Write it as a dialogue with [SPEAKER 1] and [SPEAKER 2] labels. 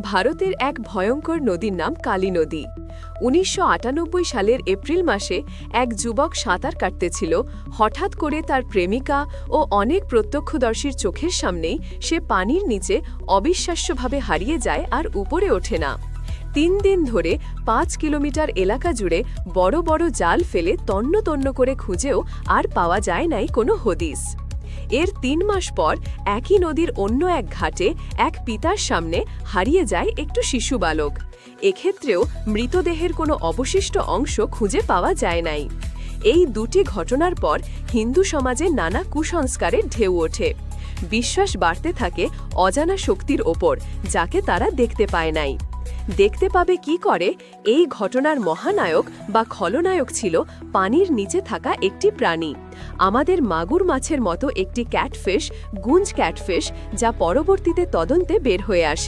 [SPEAKER 1] ভারতের এক ভয়ঙ্কর নদীর নাম কালী নদী। উনিশশো আটানব্বই সালের এপ্রিল মাসে এক যুবক সাঁতার কাটতেছিল, হঠাৎ করে তার প্রেমিকা ও অনেক প্রত্যক্ষদর্শীর চোখের সামনেই সে পানির নিচে অবিশ্বাস্যভাবে হারিয়ে যায় আর উপরে ওঠে না। তিন দিন ধরে পাঁচ কিলোমিটার এলাকা জুড়ে বড় বড় জাল ফেলে তন্ন তন্ন করে খুঁজেও আর পাওয়া যায় নাই কোনো হদিস। এর তিন মাস পর একই নদীর অন্য এক ঘাটে এক পিতার সামনে হারিয়ে যায় একটু শিশু বালক। এক্ষেত্রেও মৃতদেহের কোনো অবশিষ্ট অংশ খুঁজে পাওয়া যায় নাই। এই দুটি ঘটনার পর হিন্দু সমাজে নানা কুসংস্কারের ঢেউ ওঠে। বিশ্বাস বাড়তে থাকে অজানা শক্তির ওপর, যাকে তারা দেখতে পায় নাই। দেখতে পাবে কি করে এই ঘটনার মহানায়ক বা খলনায়ক ছিল পানির নিচে থাকা একটি প্রাণী। আমাদের মাগুর মাছের মতো একটি ক্যাটফিশ, গুঞ্জ ক্যাটফিশ, যা পরবর্তীতে তদন্তে বের হয়ে আসে।